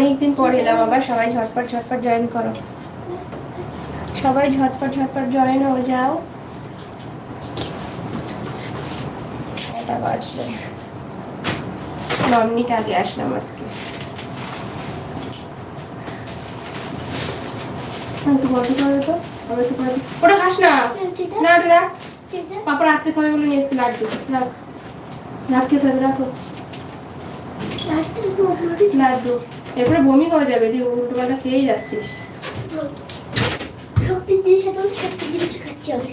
অনেকদিন পর এলাম আবার সবাই ঝটপট ঝটপট জয়েন করো। সবাই ঝটপট ঝটপট জয়েন হয়ে যাও। কটা বাজবে ন মিনিট আগে আসলাম আজকে। হ্যাঁ, ওটা খাস না। না ওটা রাখ। পাপা রাত্রে খাবে বলে নিয়ে এসছি লাড্ডু। রাখ। রাখতে থাকবে রাখো। লাড্ডু। এরপরে বমি হয়ে যাবে তুই উল্টো পাল্টা খেয়েই যাচ্ছিস। শক্তি জিনিস এখন শক্তি জিনিস খাচ্ছি আমি।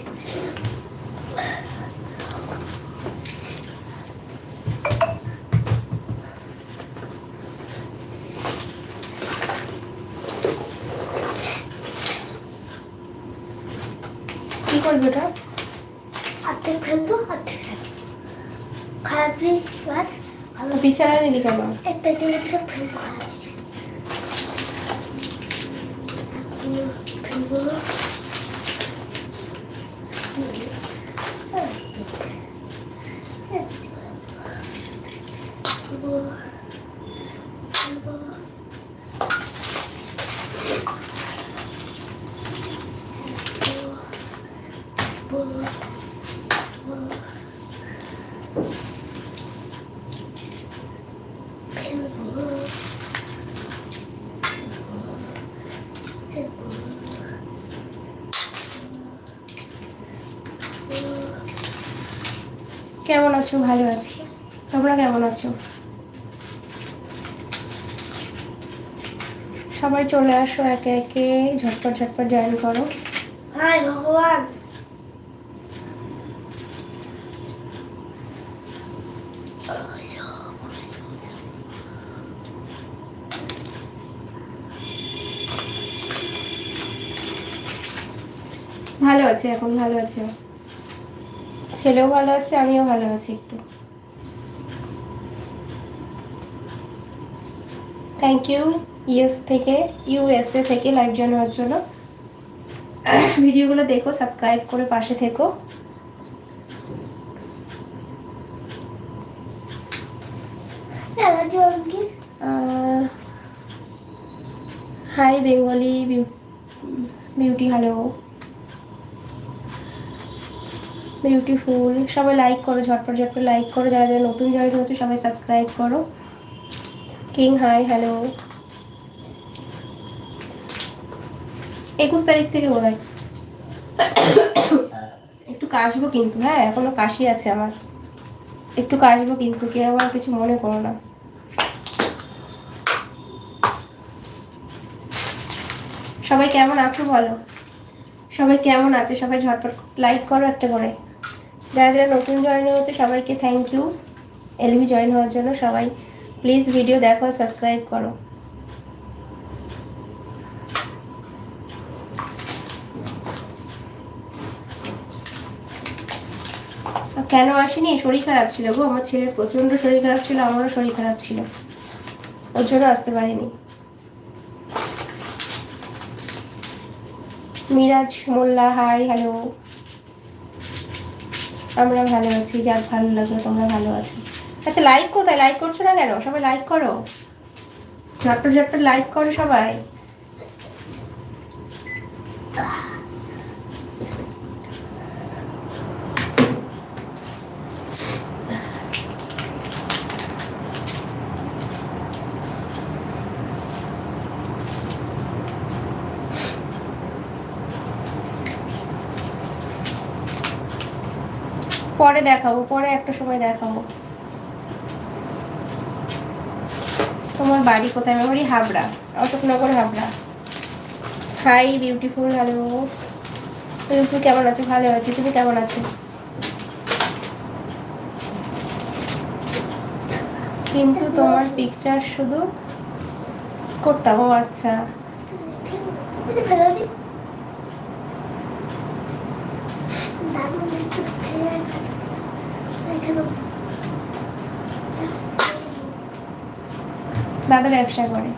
কি করবি ওটা? অর্ধেক ফেলব অর্ধেক ফেলব। খারাপ ভালো বিছানা নিলি কেন? একটা জিনিস ফেলব খারাপ জিনিস। ফেলব কেমন আছো ভালো আছি তোমরা কেমন আছো? সবাই চলে আসো একে একে ঝটপট ঝটপট জয়েন করো। হায় ভগবান। ভালো আছে এখন ভালো আছে। ছেলেও ভালো আছে আমিও ভালো আছি একটু। থ্যাংক ইউ ইউএস থেকে ইউএসএ থেকে লাইভ জয়েন হওয়ার জন্য। ভিডিওগুলো দেখো সাবস্ক্রাইব করে পাশে থেকো। Hi Bengali beauty hello beautiful সবাই লাইক করো ঝটপট ঝটপট লাইক করো। যারা যারা নতুন জয়েন হচ্ছে সবাই সাবস্ক্রাইব করো। কিং হাই হ্যালো একুশ তারিখ থেকে বোধ হয় একটু কাশবো কিন্তু হ্যাঁ এখনও কাশি আছে আমার। একটু কাশবো কিন্তু, কেউ আমার কিছু মনে করো না। সবাই কেমন আছো বলো? সবাই কেমন আছে? সবাই ঝটপট লাইক করো একটা করে। যারা যারা নতুন জয়েন হয়েছে, সবাইকে থ্যাংক ইউ এলবি জয়েন হওয়ার জন্য সবাই প্লিজ ভিডিও দেখো সাবস্ক্রাইব করো। কেন আসেনি? শরীর খারাপ ছিল গো। আমার ছেলের প্রচণ্ড শরীর খারাপ ছিল, আমারও শরীর খারাপ ছিল। ওর জন্য আসতে পারিনি। মিরাজ মোল্লা হাই হ্যালো আমরা ভালো আছি, যাক, ভালো লাগল, তোমরা ভালো আছো। আচ্ছা লাইক কোথায়? লাইক করছ না কেন? সবাই লাইক করো। ঝটপট ঝটপট লাইক করো সবাই। পরে দেখাবো, পরে একটা সময় দেখাবো। তোমার বাড়ি কোথায়? আমার বাড়ি Habra, Ashoknagar, Habra. Hi beautiful hello তুমি কেমন আছো? ভালো আছি। তুমি কেমন আছো? কিন্তু তোমার পিকচার শুধু করতাম, ও আচ্ছা এটা ফেলে দি দাদু একটু ফেলে রেখে দাও দাদা ব্যবসা করে।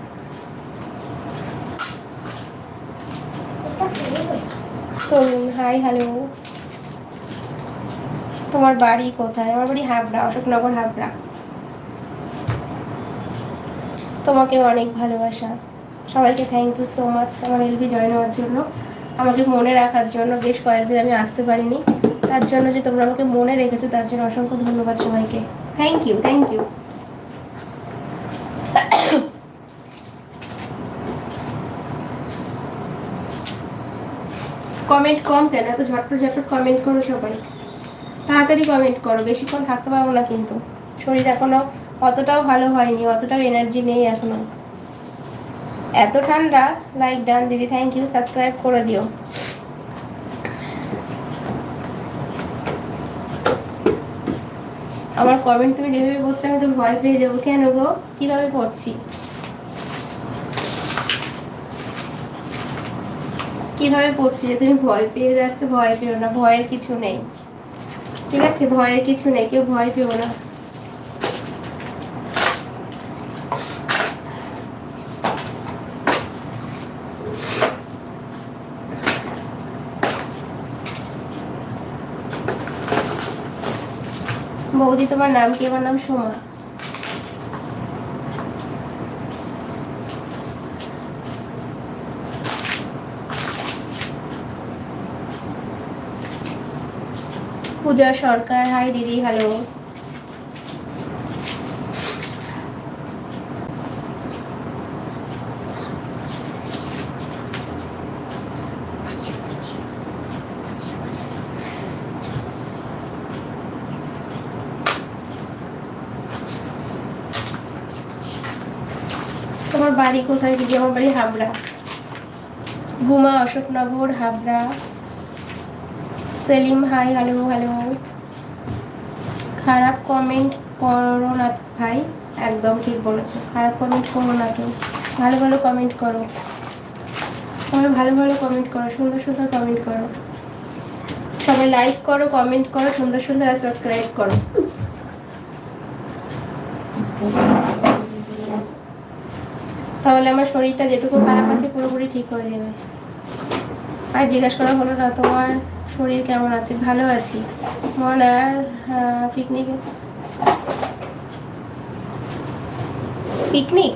হাই হ্যালো তোমার বাড়ি কোথায়? আমার বাড়ি হাবড়া, অশোকনগর, হাবড়া। তোমাকেও অনেক ভালোবাসা। সবাইকে থ্যাংক ইউ সো মাচ আমার এলবি জয়েন হওয়ার জন্য। আমাকে মনে রাখার জন্য বেশ কয়েকদিন আমি আসতে পারিনি। তার জন্য যে তোমরা আমাকে মনে রেখেছো, তার জন্য অসংখ্য ধন্যবাদ সবাইকে। Thank you thank you comment কম কেন? এত ঝটপট ঝটপট কমেন্ট করো সবাই। তাড়াতাড়ি কমেন্ট করো, বেশিক্ষণ থাকতে পারব না কিন্তু। শরীর এখনও অতটাও ভালো হয়নি, অতটাও এনার্জি নেই এখনও। এত ঠান্ডা লাইক ডান দিদি থ্যাংক ইউ সাবস্ক্রাইব করে দিও। আমার কমেন্ট তুমি যেভাবে করছ আমি তো ভয় পেয়ে যাব। কেন গো? কীভাবে পড়ছি কীভাবে পড়ছি যে তুমি ভয় পেয়ে যাচ্ছ, ভয় পেও না, ভয়ের কিছু নেই। ঠিক আছে? ভয়ের কিছু নেই, কেউ ভয় পেও না। বৌদি, তোমার নাম কি? আমার নাম সোমা। পূজা, সরকার, হাই দিদি হ্যালো তোমার বাড়ি কোথায় দিদি? আমার বাড়ি Habra. Guma, Ashoknagar, Habra. Selim, hi, hello hello. খারাপ কমেন্ট করো না ভাই, একদম ঠিক বলেছ। খারাপ কমেন্ট করো না কেউ। ভালো ভালো কমেন্ট করো। সবাই ভালো ভালো কমেন্ট করো, সুন্দর সুন্দর কমেন্ট করো। সবাই লাইক করো কমেন্ট করো, সুন্দর সুন্দর আর সাবস্ক্রাইব করো। তাহলে আমার শরীরটা যেটুকু খারাপ আছে পুরোপুরি ঠিক হয়ে যাবে। আর জিজ্ঞাসা করা হলো না তোমার। শরীর কেমন আছে? ভালো আছি। মনার পিকনিকে পিকনিক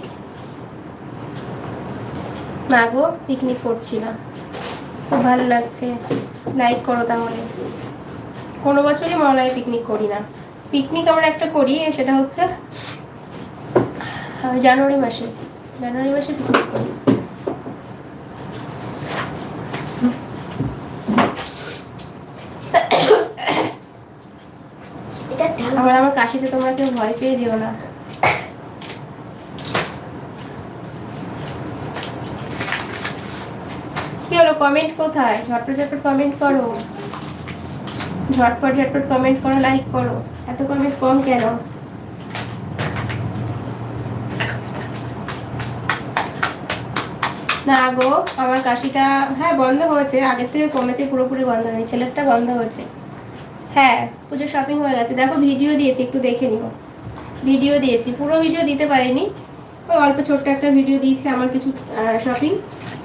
না গো পিকনিক করছি না খুব ভালো লাগছে। লাইক করো তাহলে। কোনো বছরই মলায় পিকনিক করি না। পিকনিক আমরা একটা করি, সেটা হচ্ছে জানুয়ারি মাসে। জানুয়ারি মাসে পিকনিক করি এটা ঢাল আবার আমার কাশিতে তোমরা ভয় পেয়ে যেও না। কি কমেন্ট কোথায়? ঝটপট ঝটপট কমেন্ট করো। ঝটপট ঝটপট কমেন্ট করো লাইক করো। এত কমেন্ট কম কেন? না গো, আমার কাশিটা হ্যাঁ বন্ধ হয়েছে। আগের থেকে কমেছে, পুরোপুরি বন্ধ হয়নি। ছেলেরটা বন্ধ হয়েছে। হ্যাঁ পুজো শপিং হয়ে গেছে। দেখো ভিডিও দিয়েছি একটু দেখে নিও। ভিডিও দিয়েছি পুরো ভিডিও দিতে পারিনি। ওই অল্প ছোট্ট একটা ভিডিও দিয়েছি আমার কিছু শপিং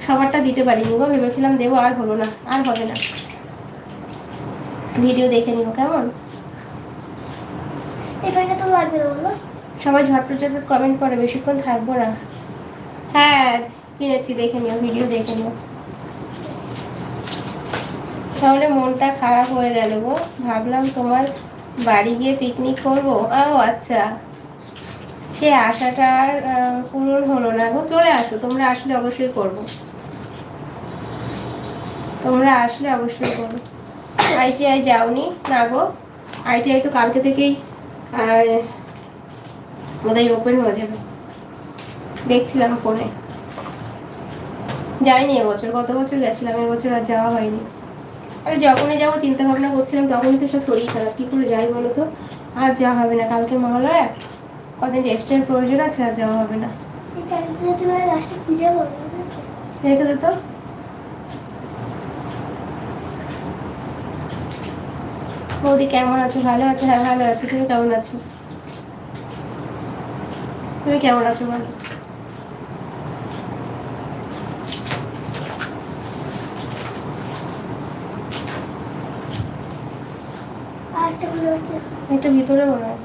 সবারটা দিতে পারিনি গো ভেবেছিলাম দেবো আর হলো না আর হবে না। ভিডিও দেখে নিও কেমন? এখানে তো লাগবে না বলো। সবাই ঝটপট ঝটপট কমেন্ট করে বেশিক্ষণ থাকব না। হ্যাঁ কিনেছি দেখে নিও ভিডিও দেখে নিও। তাহলে মনটা খারাপ হয়ে গেল গো। ভাবলাম তোমার বাড়ি গিয়ে পিকনিক করব। ও আচ্ছা। সে আশাটা আর পূরণ হলো না গো। চলে আসো, তোমরা আসলে অবশ্যই করব। তোমরা আসলে অবশ্যই করব। আইটিআই যাওনি না গো। আইটিআই তো কালকে থেকেই বোধহয় ওপেন হয়ে যাবে। দেখছিলাম ফোনে যাইনি, এবছর গত বছর গেছিলাম, এবছর আর যাওয়া হয়নি। আমি যখনই যাব চিন্তা ভাবনা করছিলাম, তখনই তো সব শরীর খারাপ। কী করে যাই বলো তো? আর যাওয়া হবে না। কালকে মহালয়া। কদিন রেস্টের প্রয়োজন আছে, আর যাওয়া হবে না? রেখে দে তো। বৌদি, কেমন আছো? ভালো আছো? হ্যাঁ ভালো আছি। তুমি কেমন আছো? তুমি কেমন আছো বলো আর একটা পুজো একটা ভিতরে মনে হয়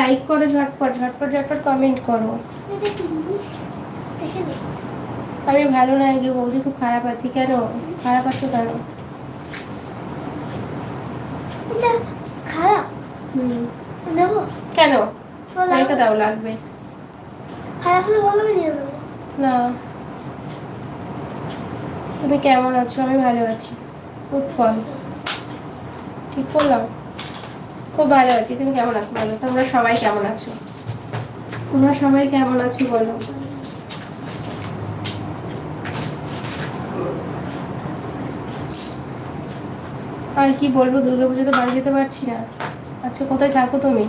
লাইক করো ঝটপট ঝটপট ঝটপট কমেন্ট করো। আমি ভালো না গিয়ে বৌদি খুব খারাপ আছি। কেন? খারাপ আছো কেন? খারাপ। কেন? লাগবে? দাও লাগবে। খারাপ হলে বলো আমি নিয়ে নেব না। তুমি কেমন আছো? আমি ভালো আছি। উৎপল। ঠিক বললাম খুব ভালো আছি, তুমি কেমন আছো বলো? তোমরা সবাই কেমন আছো? তোমরা সবাই কেমন আছো বলো? আর কি বলব দুর্গা পুজোতে বাড়ি যেতে পারছি না। আচ্ছা কোথায় থাকো তুমি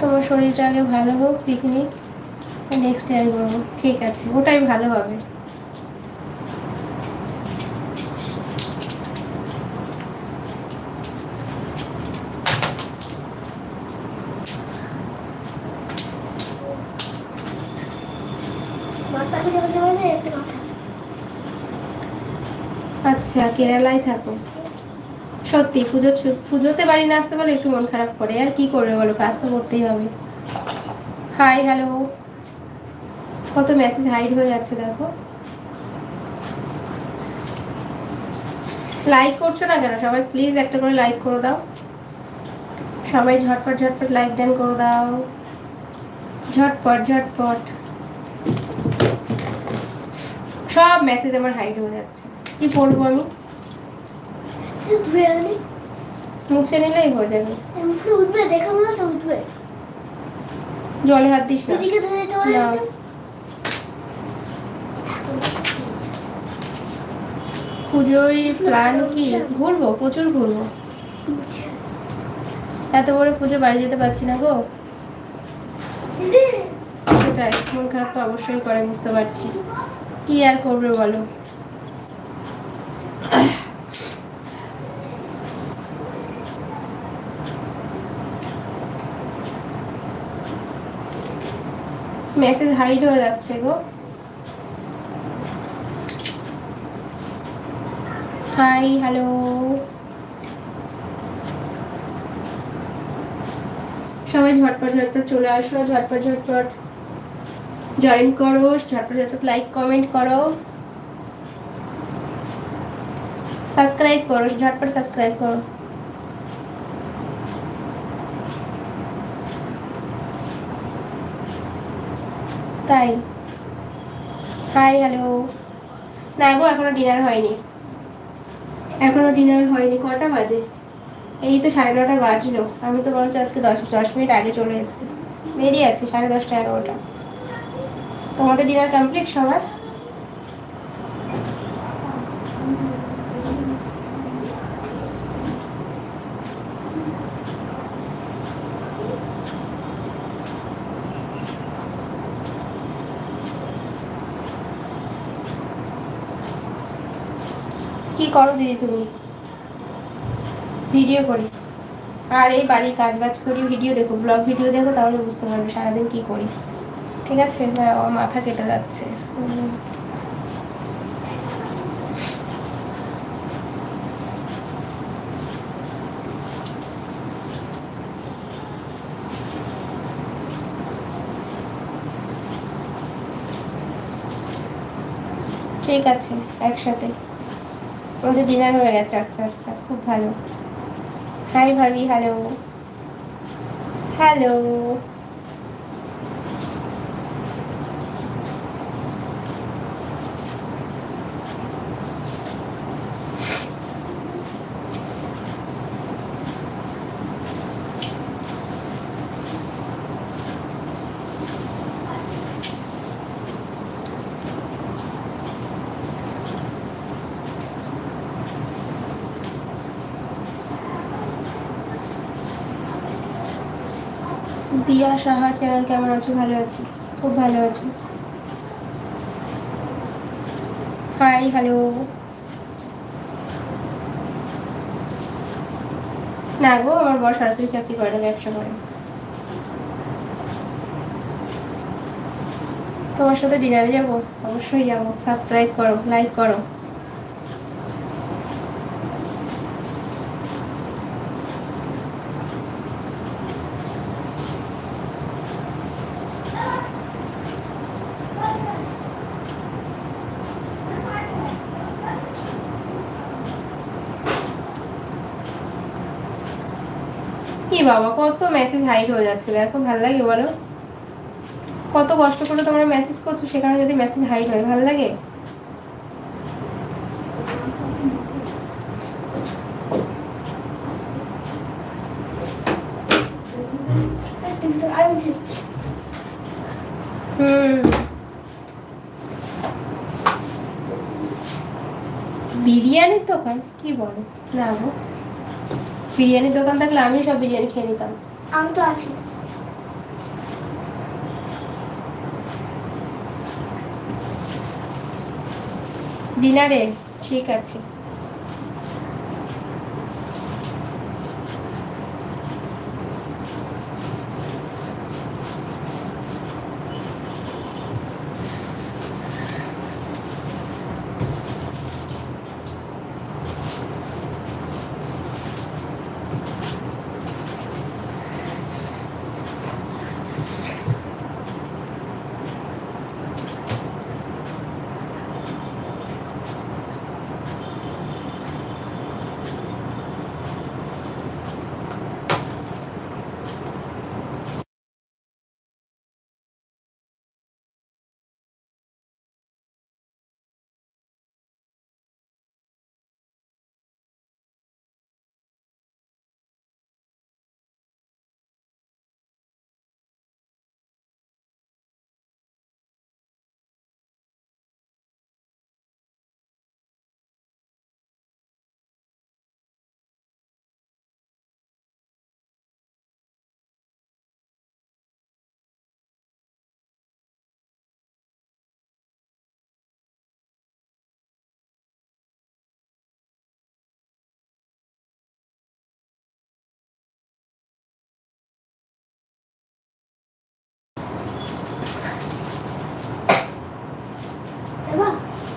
তোমার শরীরটা আগে ভালো হোক পিকনিক নেক্সট টাইম করব। ঠিক আছে, ওটাই ভালো হবে। আচ্ছা কেরালায় থাকো। সত্যি, পুজো পুজোতে বাড়ি না আসতে পারলে একটু মন খারাপ করে। আর কি করবে বলো? কাজ তো করতেই হবে। হাই হ্যালো কত মেসেজ হাইড হয়ে যাচ্ছে, দেখো। লাইক করছ না কেন? সবাই প্লিজ একটা করে লাইক করে দাও। সবাই ঝটপট ঝটপট লাইক ডান করে দাও। ঝটপট ঝটপট। সব মেসেজ আমার হাইড হয়ে যাচ্ছে। কি পড়ব আমি? শুধু ধুয়ে আনি। মুছে নিলেই হয়ে যাবে। এমনি উঠবে দেখা মনে হচ্ছে উঠবে। জলে হাত দিস না। দিদিকে ধরে দিতে পারে। পুজোয় প্ল্যান কি? ঘুরবো প্রচুর ঘুরবো। আচ্ছা। এত বড় পুজো বাড়ি যেতে পারছি না গো। সেটাই মন খারাপ তো অবশ্যই করে বুঝতে পারছি। কি আর করবে বলো? মেসেজ হাইড হয়ে যাচ্ছে গো। হাই হ্যালো সবাই ঝটপট ঝটপট চলে আসো ঝটপট ঝটপট। জয়েন করো, ঝটপট ঝটপট লাইক কমেন্ট করো। সাবস্ক্রাইব করো, ঝটপট সাবস্ক্রাইব করো। তাই। হাই হ্যালো না গো, এখনও ডিনার হয়নি। এখনও ডিনার হয়নি, কটা বাজে? এই তো সাড়ে নটা বাজলো। আমি তো বলছি আজকে দশ দশ মিনিট আগে চলে এসেছি। দেরি আছে, সাড়ে দশটা এগারোটা। তোমাদের ডিনার কমপ্লিট সবার? করো দিদি তুমি। ভিডিও করি। আর এই বাড়ির কাজ বাজ করি ভিডিও দেখো ব্লগ ভিডিও দেখো, তাহলে বুঝতে পারবে সারাদিন কি করি। ঠিক আছে? আমার মাথা কেটে যাচ্ছে। ঠিক আছে, একসাথে। আমাদের ডিনার হয়ে গেছে আচ্ছা আচ্ছা খুব ভালো। হাই ভাবি হ্যালো হ্যালো দিয়া সাহা চ্যানেল কেমন আছো? ভালো আছি। খুব ভালো আছি। হাই হ্যালো না গো, আমার বড় সরকারি চাকরি করে ব্যবসা করে। তোমার সাথে ডিনারে যাব? অবশ্যই যাব। সাবস্ক্রাইব করো লাইক করো। বাবা, কত মেসেজ হাইড হয়ে যাচ্ছে দেখো ভালো লাগে বলো। কত কষ্ট করে তোমরা মেসেজ করছ, সেখানে যদি মেসেজ হাইড হয়, ভালো লাগে? বিরিয়ানির দোকান? কি বলো? না গো। বিরিয়ানির দোকান থাকলে আমি সব বিরিয়ানি খেয়ে নিতাম। আমি তো আছি। ডিনারে ঠিক আছে।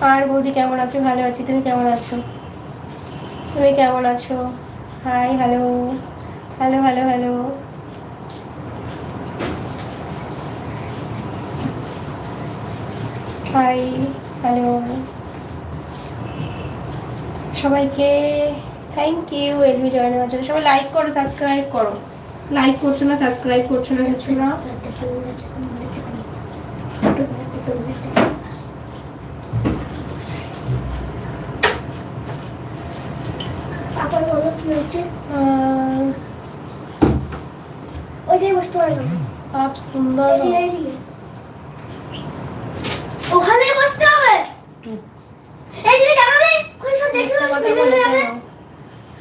আর বৌদি কেমন আছো? ভালো আছি। তুমি কেমন আছো? তুমি কেমন আছো? Hi hello hello hello hello hi hello সবাইকে থ্যাংক ইউ এলবি জয়েন হওয়ার জন্য। সবাই লাইক করো সাবস্ক্রাইব করো। লাইক করছ না সাবস্ক্রাইব করছ না কিছু না? আহ, ওইটাই বসতে পারব আপ সুন্দর ওখানেই বসতে হবে এইদিকে জানো রে ওই সব দেখতে পাচ্ছ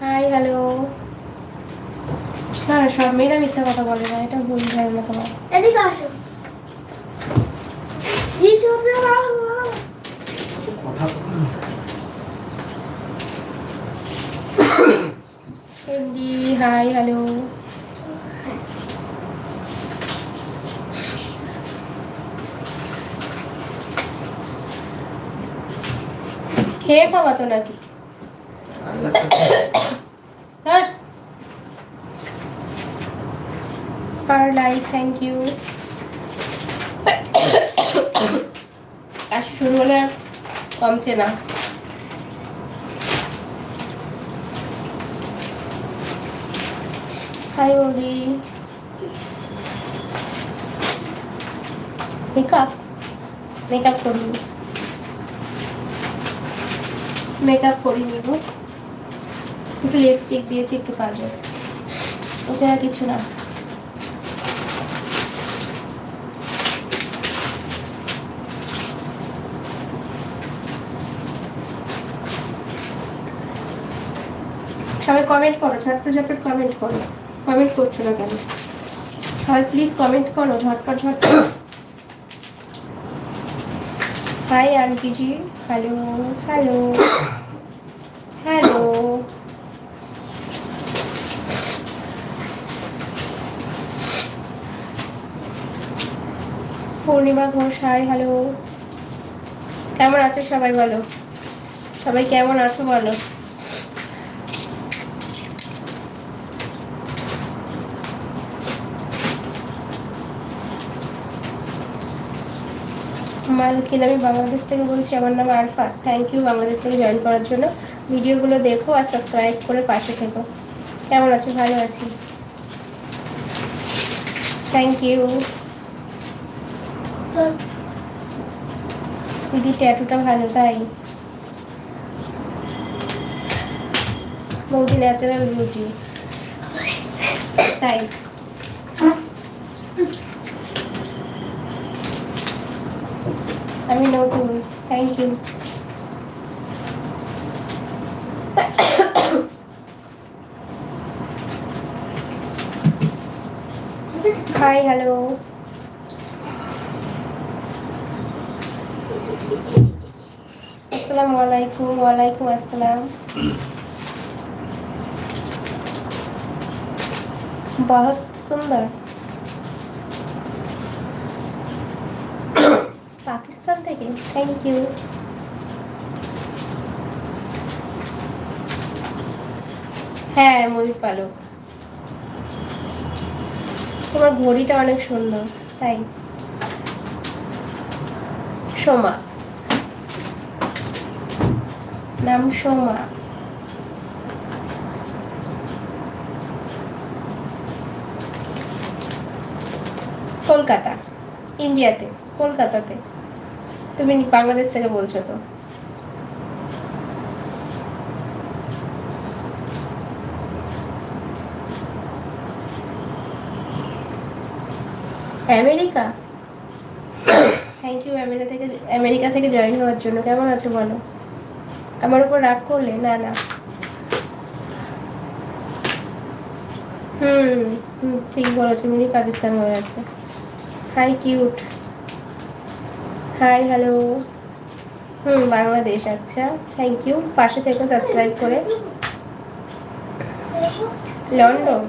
হাই হ্যালো না না সব মেয়েরা মিথ্যা কথা বলে না এটা ভুল ধারণা তোমার এদিকে আসো এই সব কথা এমডি হাই হ্যালো খেয়ে খাওয়া তো নাকি? আর লাইক থ্যাংক ইউ কাশি শুরু হলে কমছে না। হাই বৌদি মেকআপ মেকআপ করিনি মেকআপ করিনি গো একটু লিপস্টিক দিয়েছি, একটু কাজল। এছাড়া কিছু না। সবাই কমেন্ট করো, ঝটপট ঝটপট কমেন্ট করো। কমেন্ট করছ না কেন? সবাই প্লিজ কমেন্ট করো, ঝটপট ঝটপট। Hi আন্টিজি hello hello Purnima Ghosh, hi hello. কেমন আছো সবাই বলো? সবাই কেমন আছো বলো? মালকিন, আমি বাংলাদেশ থেকে বলছি, আমার নাম আরফাত থ্যাংক ইউ বাংলাদেশ থেকে জয়েন করার জন্য। ভিডিওগুলো দেখো আর সাবস্ক্রাইব করে পাশে থেকো। কেমন আছো? ভালো আছি। থ্যাংক ইউ দিদি ট্যাটুটা ভালো তাই? বৌদি ন্যাচারাল বিউটি তাই। আমি নতুন। থ্যাংক ইউ बहुत सुंदर পাকিস্তান থেকে থ্যাংক ইউ হ্যাঁ ময়ূর পালক তোমার ঘড়িটা অনেক সুন্দর তাই সোমা নাম সোমা কলকাতা ইন্ডিয়াতে কলকাতাতে। তুমি বাংলাদেশ থেকে বলছো তো। আমেরিকা? থ্যাংক ইউ আমেরিকা থেকে আমেরিকা থেকে জয়েন হওয়ার জন্য। কেমন আছো বলো? আমার উপর রাগ করলে? না না। হুম হুম, ঠিক বলেছ। মিনি পাকিস্তান হয়ে আছে। Hi, cute. Hi, hello. হুম, বাংলাদেশ আচ্ছা। থ্যাংক ইউ পাশে থেকে সাবস্ক্রাইব করে। লন্ডন।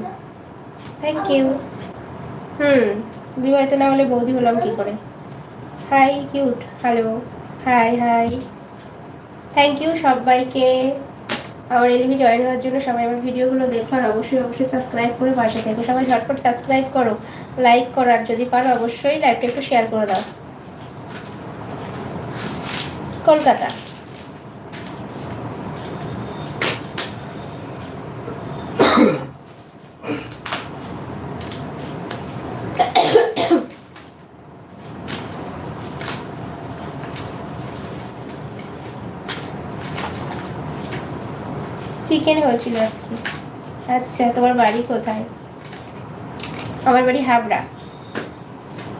থ্যাংক ইউ হুম, বিবাহিত না হলে বৌদি হলাম কি করে? Hi cute. Hello hi hi thank you সবাইকে। আমার এলবি জয়েন হওয়ার জন্য সবাই আমার ভিডিওগুলো দেখো আর অবশ্যই অবশ্যই সাবস্ক্রাইব করে পাশে থেকো সবাই ঝটপট সাবস্ক্রাইব করো লাইক করো আর যদি পারো অবশ্যই লাইভটা একটু শেয়ার করে দাও। কলকাতা। চিকেন হয়েছিল আজকে। আচ্ছা তোমার বাড়ি কোথায়? আমার বাড়ি হাবড়া।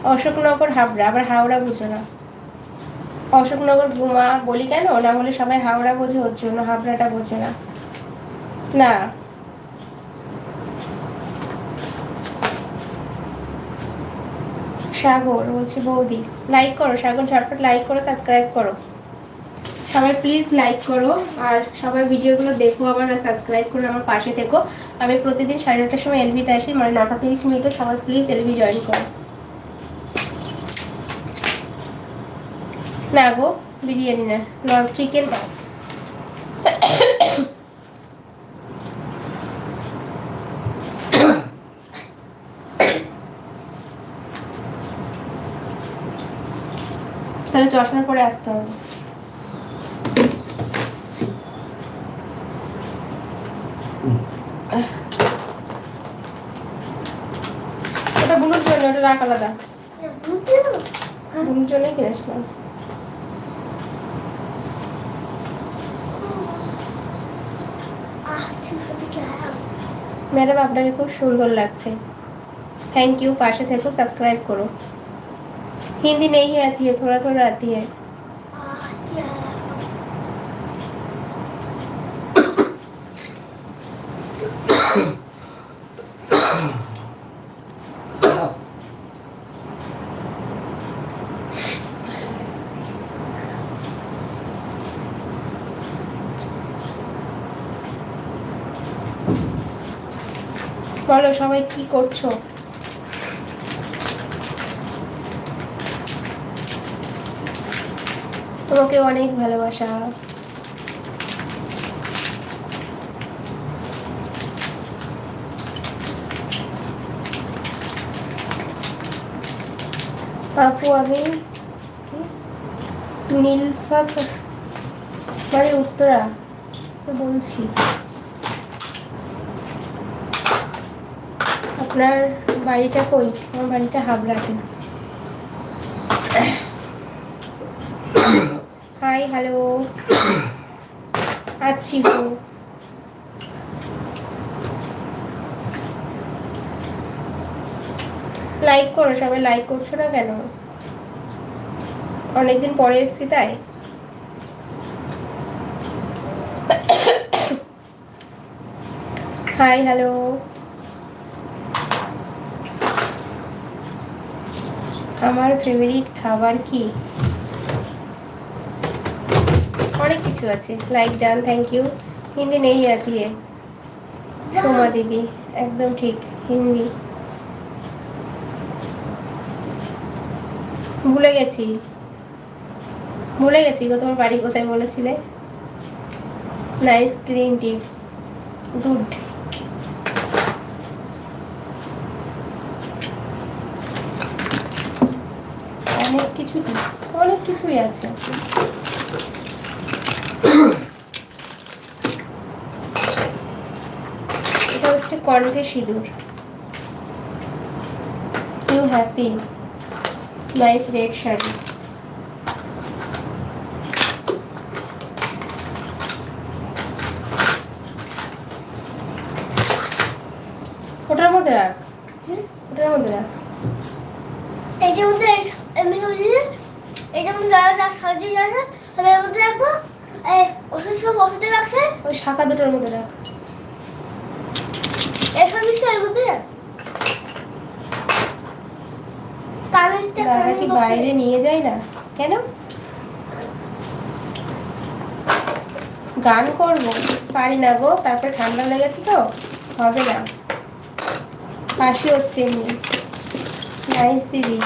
অশোকনগর হাবড়া, আবার হাওড়া বুঝো না। অশোকনগর ঘুমা বলি কেন? না হলে সবাই হাওড়া বোঝে, ওর জন্য হাবড়াটা বোঝে না। না। সাগর, বলছি বৌদি। লাইক করো, সাগর ঝটপট লাইক করো সাবস্ক্রাইব করো। সবাই প্লিজ লাইক করো আর সবাই ভিডিওগুলো দেখো আমার আর সাবস্ক্রাইব করো আমার পাশে থেকো। আমি প্রতিদিন সাড়ে নটার সময় এলবিতে আসি মানে নটা তিরিশ মিনিটে সবাই প্লিজ এলবি জয়েন করো। না গো, বিরিয়ানি না নর্ম চিকেন তাহলে চশমা পরে আসতে হবে। ওটা বুনুর জন্য ওটা রাখ আলাদা বুনুর জন্যই কিনেছিলাম ম্যাডাম আপনাকে খুব সুন্দর লাগছে थैंक यू पाशे थे को सब्सक्राइब करो हिंदी नहीं आती है थोड़ा थोड़ा आती है বলো সবাই কি করছ? তোমাকে অনেক ভালোবাসা। আপু আমি নীলফা মানে উত্তরা বলছি। আপনার বাড়িটা কই? আমার বাড়িটা হাবড়াতে হাই হ্যালো আচ্ছি গো। লাইক করো, সবাই লাইক করছ না কেন? অনেকদিন পরে এসছি, তাই? হাই হ্যালো আমার ফেভারিট খাবার কি? অনেক কিছু আছে। Like done thank you Hindi নেই আতি সোমা দিদি, একদম ঠিক হিন্দি ভুলে গেছি। ভুলে গেছি গো, তোমার বাড়ি কোথায় বলেছিলে? নাইস গ্রিন টি গুড অনেক কিছু অনেক কিছুই আছে। এটা হচ্ছে কণ্ঠে সিঁদুর। You happy nice red sari ওটার মধ্যে রাখ হুম? ওটার মধ্যে রাখ এইটার মধ্যে এমনি বলছি এইটার মধ্যে যারা যা সাহায্য যায় না আমি এর মধ্যে রাখব এই ওষুধ সব ওষুধে রাখছে ওই শাখা দুটোর মধ্যে রাখ এসব মিষ্টি এর মধ্যে রাখ। কানেরটা দাদা কানের কি মধ্যে- বাইরে নিয়ে যায় না? গান করব পারি না গো তারপরে ঠান্ডা লেগেছে তো হবে না। কাশি হচ্ছে এমনি। নাইস দিদি।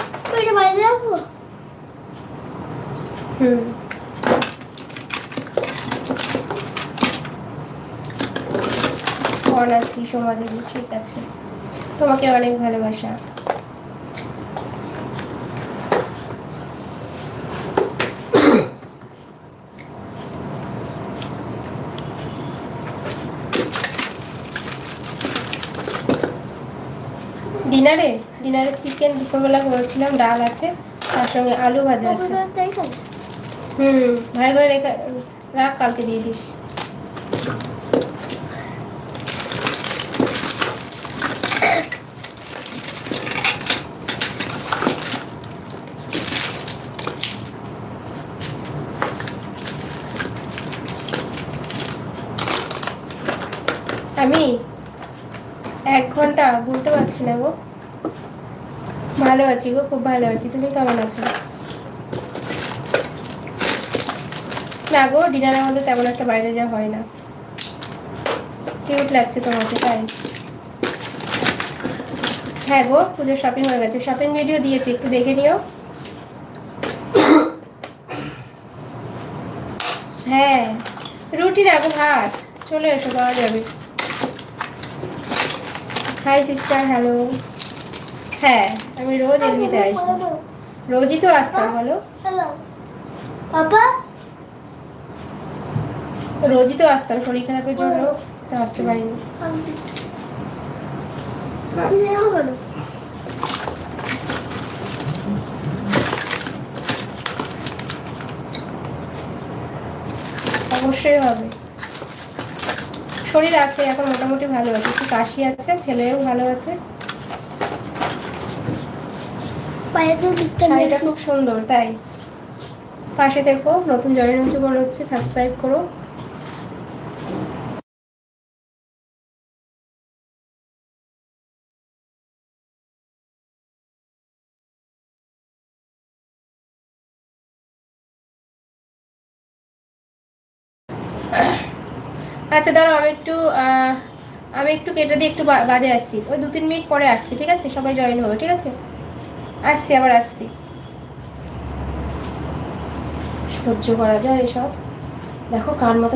হুম। অন আছি সোমা দিদি ঠিক আছে। তোমাকে অনেক ভালোবাসা ডিনারে ডিনারে চিকেন দুপুরবেলা করেছিলাম, ডাল আছে, তার সঙ্গে আলু ভাজা আছে। হুম, ভাই ভাই রেখে, রাখ, কালকে দিয়ে দিস। আমি এক ঘণ্টা বলতে পারছি না গো। ভালো আছি গো, খুব ভালো আছি। তুমি কেমন আছো? না গো ডিনারের মধ্যে তেমন একটা বাইরে যাওয়া হয় না। কিউট লাগছে তোমাকে, তাই। হ্যাঁ গো, পুজোর শপিং হয়ে গেছে। শপিং ভিডিও দিয়েছি, একটু দেখে নিও। হ্যাঁ রুটি গো ভাত। চলে এসো, পাওয়া যাবে। হাই সিস্টার হ্যালো হ্যাঁ আমি রোজ এলবিতে আসব রোজই তো আসতাম বলো। পাপা রোজই তো আসতাম শরীর খারাপের জন্য তো আসতে পারিনি। অবশ্যই হবে। শরীর আছে এখন মোটামুটি ভালো আছে একটু কাশি আছে ছেলেও ভালো আছে পায়ে তো দিতে শাড়িটা খুব সুন্দর, তাই। পাশে থেকো নতুন জয়েন হচ্ছে মনে হচ্ছে সাবস্ক্রাইব করো। আচ্ছা দাঁড়াও, আমি একটু আমি একটু কেটে দিয়ে একটু বাদে আসছি। ওই দু তিন মিনিট পরে আসছি, ঠিক আছে? সবাই জয়েন হবে ঠিক আছে? আসছি আবার আসছি। সহ্য করা যায় এসব। দেখো কার মতো